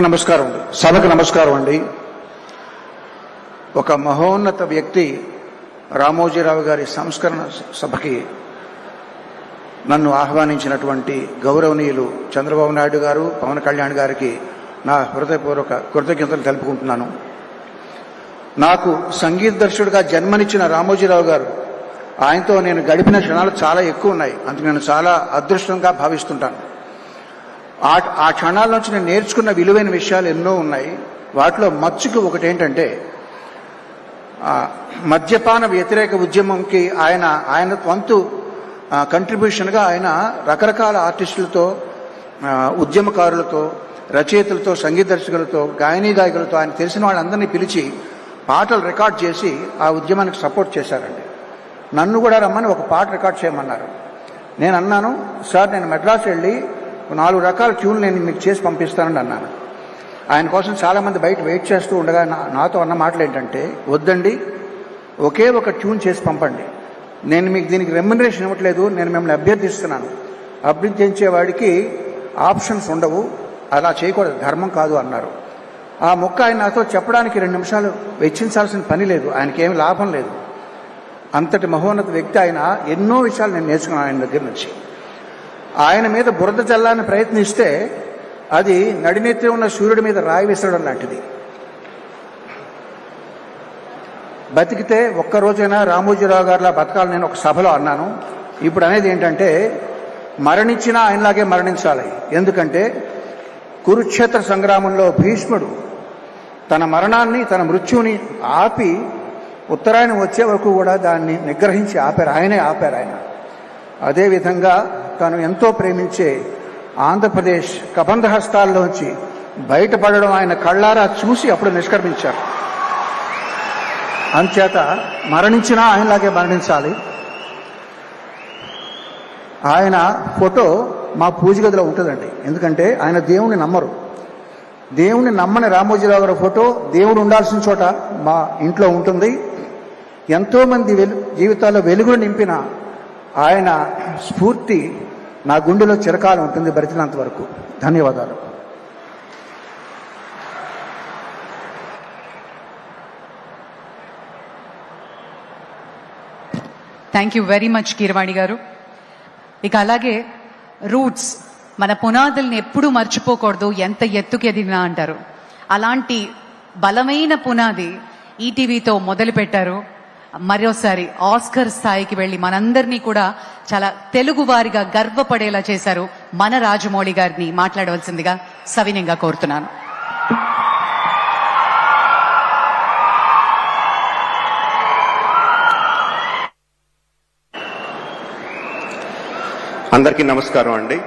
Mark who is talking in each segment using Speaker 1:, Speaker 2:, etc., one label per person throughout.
Speaker 1: నమస్కారం అండి. సభకు నమస్కారం అండి. ఒక మహోన్నత వ్యక్తి రామోజీరావు గారి సంస్కరణ సభకి నన్ను ఆహ్వానించినటువంటి గౌరవనీయులు చంద్రబాబు నాయుడు గారు పవన్ కళ్యాణ్ గారికి నా హృదయపూర్వక కృతజ్ఞతలు తెలుపుకుంటున్నాను. నాకు సంగీత దర్శకుడిగా జన్మనిచ్చిన రామోజీరావు గారు ఆయనతో నేను గడిపిన క్షణాలు చాలా ఎక్కువ ఉన్నాయి. అందుకు నేను చాలా అదృష్టంగా భావిస్తుంటాను. ఆ ఆ క్షణాల నుంచి నేను నేర్చుకున్న విలువైన విషయాలు ఎన్నో ఉన్నాయి. వాటిలో మచ్చుకు ఒకటి ఏంటంటే మద్యపాన వ్యతిరేక ఉద్యమంకి ఆయన ఆయన వంతు కంట్రిబ్యూషన్గా ఆయన రకరకాల ఆర్టిస్టులతో ఉద్యమకారులతో రచయితలతో సంగీత దర్శకులతో గాయనీ గాయకులతో ఆయన తెలిసిన వాళ్ళందరినీ పిలిచి పాటలు రికార్డ్ చేసి ఆ ఉద్యమానికి సపోర్ట్ చేశారండి. నన్ను కూడా రమ్మని ఒక పాట రికార్డ్ చేయమన్నారు. నేను అన్నాను సార్ నేను మెడ్రాస్ వెళ్ళి నాలుగు రకాల ట్యూన్లు నేను మీకు చేసి పంపిస్తానని అన్నాను. ఆయన కోసం చాలామంది బయట వెయిట్ చేస్తూ ఉండగా నా- నాతో అన్న మాటలు ఏంటంటే వద్దండి ఒకే ఒక ట్యూన్ చేసి పంపండి. నేను మీకు దీనికి రెమ్యునరేషన్ ఇవ్వట్లేదు నేను మిమ్మల్ని అభ్యర్థిస్తున్నాను. అభ్యర్థించేవాడికి ఆప్షన్స్ ఉండవు అలా చేయకూడదు ధర్మం కాదు అన్నారు. ఆ మొక్క ఆయన నాతో చెప్పడానికి రెండు నిమిషాలు వెచ్చించాల్సిన పని లేదు ఆయనకి ఏమి లాభం లేదు. అంతటి మహోన్నత వ్యక్తి ఆయన ఎన్నో విషయాలు నేను నేర్చుకున్నాను ఆయన దగ్గర నుంచి. ఆయన మీద బురద చల్లాలని ప్రయత్నిస్తే అది నడినెత్తి ఉన్న సూర్యుడి మీద రాయి విసరడం లాంటిది. బతికితే ఒక్కరోజైనా రామోజీరావు గారిలా బతకాలని నేను ఒక సభలో అన్నాను. ఇప్పుడు అనేది ఏంటంటే మరణించినా ఆయనలాగే మరణించాలి. ఎందుకంటే కురుక్షేత్ర సంగ్రామంలో భీష్ముడు తన మరణాన్ని తన మృత్యుని ఆపి ఉత్తరాయణం వచ్చే వరకు కూడా దాన్ని నిగ్రహించి ఆపారు. ఆయనే ఆపారు ఆయన. అదేవిధంగా తను ఎంతో ప్రేమించే ఆంధ్రప్రదేశ్ కబంధ హస్తాల్లోంచి బయటపడడం ఆయన కళ్ళారా చూసి అప్పుడు నిష్క్రమించారు. అంచేత మరణించినా ఆయనలాగే మరణించాలి. ఆయన ఫోటో మా పూజ గదిలో ఉంటుందండి. ఎందుకంటే ఆయన దేవుణ్ణి నమ్మరు. దేవుణ్ణి నమ్మని రామోజీరావు గారి ఫోటో దేవుడు ఉండాల్సిన చోట మా ఇంట్లో ఉంటుంది. ఎంతోమంది వెలు జీవితాల్లో వెలుగులు నింపిన ఆయన స్ఫూర్తి నా గుండెలో చిరకాలం ఉంటుంది బ్రతికినంత వరకు. ధన్యవాదాలు.
Speaker 2: Thank you very much Keeravani garu. ఇక అలాగే రూట్స్ మన పునాదుల్ని ఎప్పుడూ మర్చిపోకూడదు ఎంత ఎత్తుకెదినా ఎదిగినా అంటారు. అలాంటి బలమైన పునాది ఈటీవీతో మొదలుపెట్టారు. మరోసారి ఆస్కర్ స్థాయికి వెళ్ళి మనందరినీ కూడా చాలా తెలుగు వారిగా గర్వపడేలా చేశారు మన రాజమౌళి గారిని మాట్లాడవలసిందిగా సవినయంగా కోరుతున్నాను.
Speaker 3: అందరికీ నమస్కారం అండి.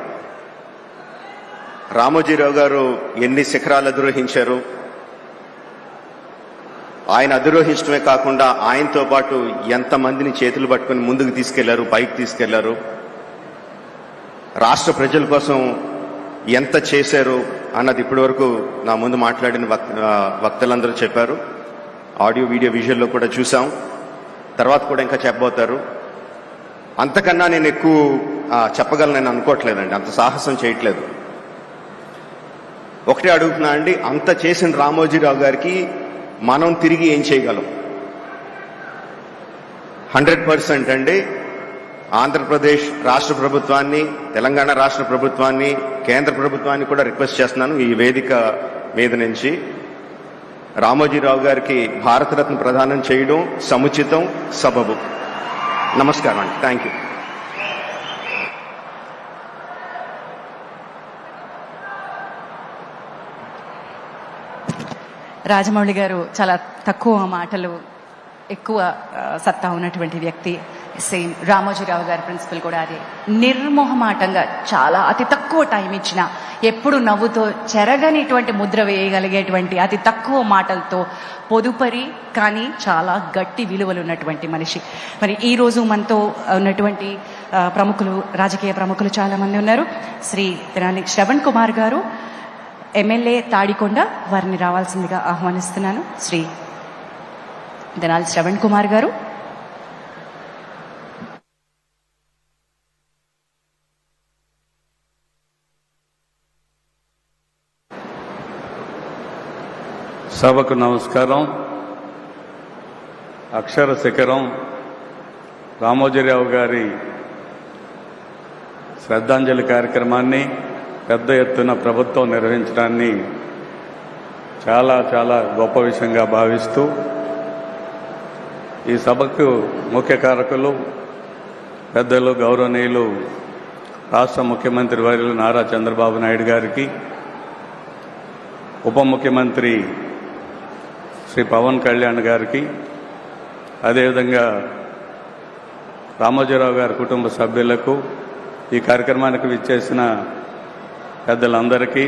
Speaker 3: రామోజీరావు గారు ఎన్ని శిఖరాలు అధిరోహించారు? ఆయన అధిరోహించడమే కాకుండా ఆయనతో పాటు ఎంతమందిని చేతులు పట్టుకుని ముందుకు తీసుకెళ్ళారు బైక్ తీసుకెళ్ళారు. రాష్ట్ర ప్రజల కోసం ఎంత చేశారు అన్నది ఇప్పటివరకు నా ముందు మాట్లాడిన వక్- వక్తలందరూ చెప్పారు. ఆడియో వీడియో విజువల్లో కూడా చూసాం తర్వాత కూడా ఇంకా చెప్పబోతారు. అంతకన్నా నేను ఎక్కువ చెప్పగలనని అనుకోవట్లేదండి. అంత సాహసం చేయట్లేదు. ఒకటే అడుగుతున్నా అండి అంత చేసిన రామోజీరావు గారికి మనం తిరిగి ఏం చేయగలం? హండ్రెడ్ పర్సెంట్ అండి. ఆంధ్రప్రదేశ్ రాష్ట్ర ప్రభుత్వాన్ని తెలంగాణ రాష్ట్ర ప్రభుత్వాన్ని కేంద్ర ప్రభుత్వాన్ని కూడా రిక్వెస్ట్ చేస్తున్నాను ఈ వేదిక మీద నుంచి. రామోజీరావు గారికి భారతరత్న ప్రదానం చేయడం సముచితం సబబు. నమస్కారం అండి. Thank you.
Speaker 2: రాజమౌళి గారు చాలా తక్కువ మాటలు ఎక్కువ సత్తా ఉన్నటువంటి వ్యక్తి సేమ్ రామోజీరావు గారి ప్రిన్సిపల్ కూడా అదే. నిర్మోహమాటంగా చాలా అతి తక్కువ టైం ఇచ్చిన ఎప్పుడు నవ్వుతో చెరగనిటువంటి ముద్ర వేయగలిగేటువంటి అతి తక్కువ మాటలతో పొదుపరి కానీ చాలా గట్టి విలువలు ఉన్నటువంటి మనిషి. మరి ఈ రోజు మనతో ఉన్నటువంటి ప్రముఖులు రాజకీయ ప్రముఖులు చాలా మంది ఉన్నారు. శ్రీ తెనాలి శ్రవణ్ కుమార్ గారు ఎమ్మెల్యే తాడికొండ వారిని రావాల్సిందిగా ఆహ్వానిస్తున్నాను. శ్రీ దనాల్ శ్రవణ్ కుమార్ గారు.
Speaker 4: సభకు నమస్కారం. అక్షర శిఖరం. రామోజీరావు గారి శ్రద్ధాంజలి కార్యక్రమాన్ని పెద్ద ఎత్తున ప్రభుత్వం నిర్వహించడాన్ని చాలా చాలా గొప్ప విషయంగా భావిస్తూ ఈ సభకు ముఖ్య కారకులు పెద్దలు గౌరవనీయులు రాష్ట్ర ముఖ్యమంత్రి వర్యులు నారా చంద్రబాబు నాయుడు గారికి ఉప ముఖ్యమంత్రి శ్రీ పవన్ కళ్యాణ్ గారికి అదేవిధంగా రామోజీరావు గారి కుటుంబ సభ్యులకు ఈ కార్యక్రమానికి విచ్చేసిన పెద్దలందరికీ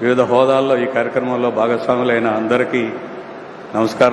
Speaker 4: వివిధ హోదాల్లో ఈ కార్యక్రమంలో భాగస్వాములైన అందరికీ నమస్కారం.